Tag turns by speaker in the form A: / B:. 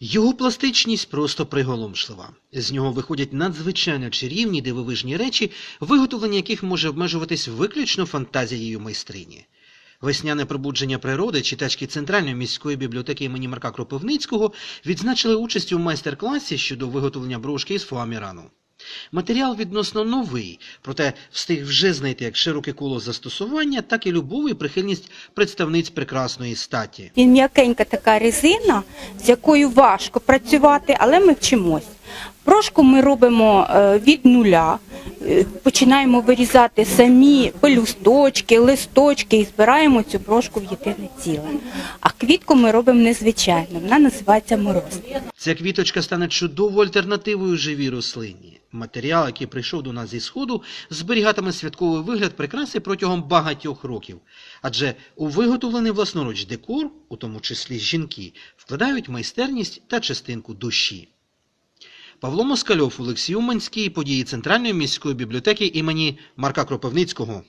A: Його пластичність просто приголомшлива. З нього виходять надзвичайно чарівні дивовижні речі, виготовлення яких може обмежуватись виключно фантазією майстрині. Весняне пробудження природи читачки Центральної міської бібліотеки імені Марка Кропивницького відзначили участь у майстер-класі щодо виготовлення брошки із фоамірану. Матеріал відносно новий, проте встиг вже знайти як широке коло застосування, так і любов і прихильність представниць прекрасної статі.
B: Він м'якенька така резина, з якою важко працювати, але ми вчимось. Прошку ми робимо е, від нуля, е, починаємо вирізати самі пелюсточки, листочки і збираємо цю прошку в єдине ціле. А квітку ми робимо незвичайно, вона називається мороз.
A: Ця квіточка стане чудовою альтернативою живій рослині. Матеріал, який прийшов до нас зі сходу, зберігатиме святковий вигляд прикраси протягом багатьох років. Адже у виготовлений власноруч декор, у тому числі жінки, вкладають майстерність та частинку душі. Павло Москальов, Олексій Уманський, події Центральної міської бібліотеки імені Марка Кропивницького.